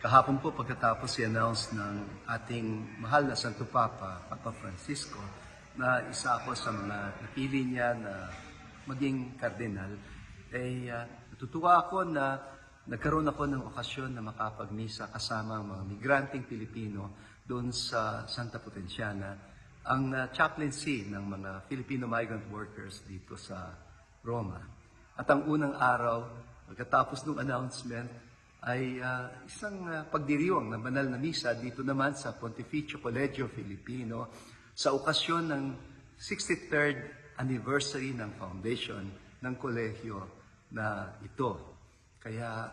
kahapon po pagkatapos i-announce ng ating mahal na Santo Papa, Papa Francisco, na isa ako sa mga napili niya na maging kardinal, ay uh, natutuwa ako na nagkaroon ako ng okasyon na makapagmisa kasama ang mga migranteng Pilipino doon sa Santa Potenciana, ang uh, chaplaincy ng mga Filipino migrant workers dito sa Roma. At ang unang araw, pagkatapos ng announcement, ay ah, isang ah, pagdiriwang na banal na misa dito naman sa Pontificio Collegio Filipino sa okasyon ng 63rd anniversary ng foundation ng kolehiyo na ito. Kaya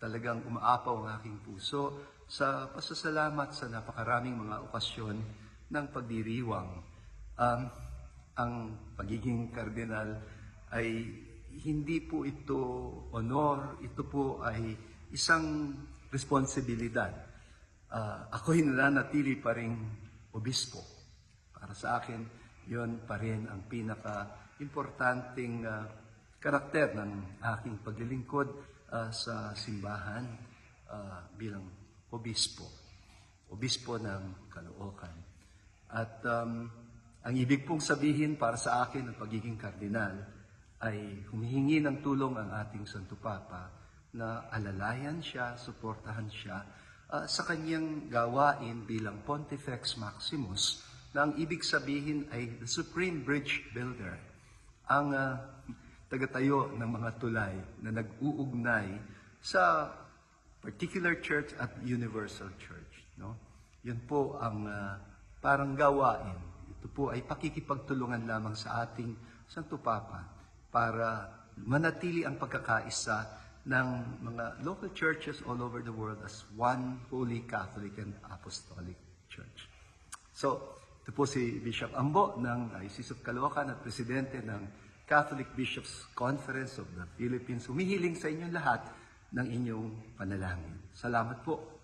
talagang umaapaw ang aking puso sa pasasalamat sa napakaraming mga okasyon ng pagdiriwang. Um, ang pagiging kardinal ay hindi po ito honor, ito po ay isang responsibilidad. Ah, ako'y nananatili pa rin obispo. Para sa akin, yon pa rin ang pinaka-importanting ah, karakter ng aking paglilingkod ah, sa simbahan ah, bilang obispo. Obispo ng Caloocan. At um, ang ibig pong sabihin para sa akin ng pagiging kardinal ay humihingi ng tulong ang ating Santo Papa na alalayan siya, suportahan siya ah, sa kanyang gawain bilang Pontifex Maximus na ang ibig sabihin ay the Supreme Bridge Builder, ang ah, tagatayo ng mga tulay na nag-uugnay sa particular church at universal church. No? Yun po ang ah, parang gawain. Ito po ay pakikipagtulungan lamang sa ating Santo Papa para manatili ang pagkakaisa ng mga local churches all over the world as one holy Catholic and Apostolic Church. So, ito po si Bishop Ambo ng Diocese of Caloocan at Presidente ng Catholic Bishops Conference of the Philippines. Humihiling sa inyong lahat ng inyong panalangin. Salamat po.